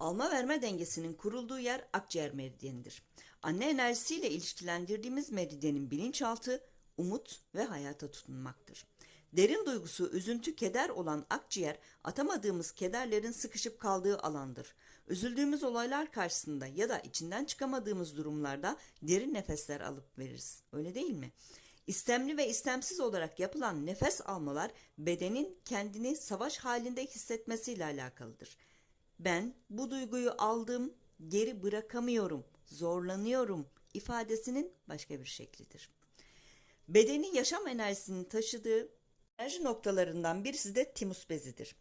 Alma verme dengesinin kurulduğu yer akciğer meridyenidir. Anne enerjisiyle ilişkilendirdiğimiz meridyenin bilinçaltı, umut ve hayata tutunmaktır. Derin duygusu üzüntü, keder olan akciğer atamadığımız kederlerin sıkışıp kaldığı alandır. Üzüldüğümüz olaylar karşısında ya da içinden çıkamadığımız durumlarda derin nefesler alıp veririz. Öyle değil mi? İstemli ve istemsiz olarak yapılan nefes almalar bedenin kendini savaş halinde hissetmesiyle alakalıdır. Ben bu duyguyu aldım, geri bırakamıyorum, zorlanıyorum ifadesinin başka bir şeklidir. Bedenin yaşam enerjisini taşıdığı enerji noktalarından birisi de timus bezidir.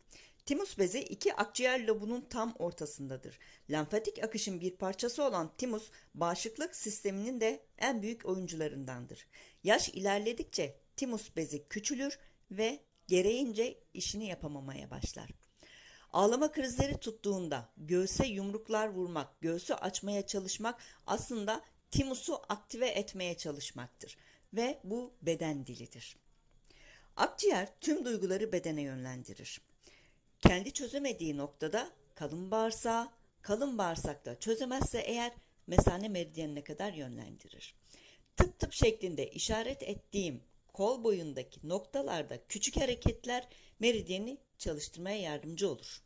Timus bezi iki akciğer lobunun tam ortasındadır. Lenfatik akışın bir parçası olan timus, bağışıklık sisteminin de en büyük oyuncularındandır. Yaş ilerledikçe timus bezi küçülür ve gereğince işini yapamamaya başlar. Ağlama krizleri tuttuğunda göğse yumruklar vurmak, göğsü açmaya çalışmak aslında timusu aktive etmeye çalışmaktır ve bu beden dilidir. Akciğer tüm duyguları bedene yönlendirir. Kendi çözemediği noktada kalın bağırsağı, kalın bağırsakta çözemezse eğer mesane meridyenine kadar yönlendirir. Tıp tıp şeklinde işaret ettiğim kol boyundaki noktalarda küçük hareketler meridyeni çalıştırmaya yardımcı olur.